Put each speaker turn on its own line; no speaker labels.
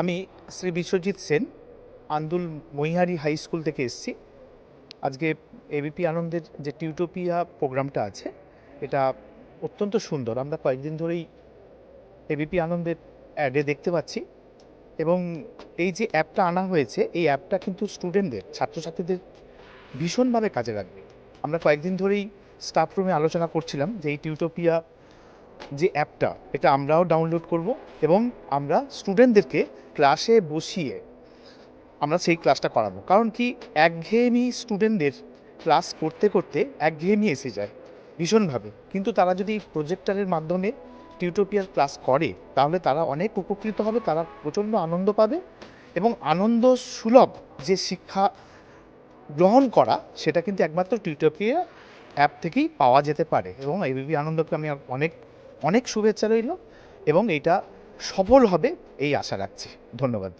আমি Shri Biswajit Sen, Andul মহিহারি high school থেকে এসছি। আজকে এবিপি আনন্দের যে টিউটোপিয়া প্রোগ্রামটা আছে, এটা অত্যন্ত সুন্দর। আমরা কয়েকদিন ধরেই এবিপি আনন্দের অ্যাডে দেখতে পাচ্ছি এবং এই যে অ্যাপটা আনা হয়েছে, এই অ্যাপটা কিন্তু স্টুডেন্টদের, ছাত্রছাত্রীদের ভীষণভাবে কাজে লাগবে। আমরা কয়েকদিন ধরেই স্টাফ রুমে আলোচনা করছিলাম যে এই টিউটোপিয়া যে অ্যাপটা, এটা আমরাও ডাউনলোড করব এবং আমরা স্টুডেন্টদেরকে ক্লাসে বসিয়ে আমরা সেই ক্লাসটা করাবো। কারণ কি, একঘেয়েমি স্টুডেন্টদের ক্লাস করতে করতে একঘেয়েমি এসে যায়, ভীষণভাবে। কিন্তু তারা যদি প্রজেক্টরের মাধ্যমে টিউটোপিয়ার ক্লাস করে, তাহলে তারা অনেক উপকৃত হবে, তারা প্রচণ্ড আনন্দ পাবে এবং আনন্দ সুলভ যে শিক্ষা গ্রহণ করা, সেটা কিন্তু একমাত্র টিউটোপিয়া অ্যাপ থেকেই পাওয়া যেতে পারে এবং এবিপি আনন্দকে আমি অনেক অনেক শুভেচ্ছা রইল এবং এটা সফল হবে এই আশা রাখছি। ধন্যবাদ।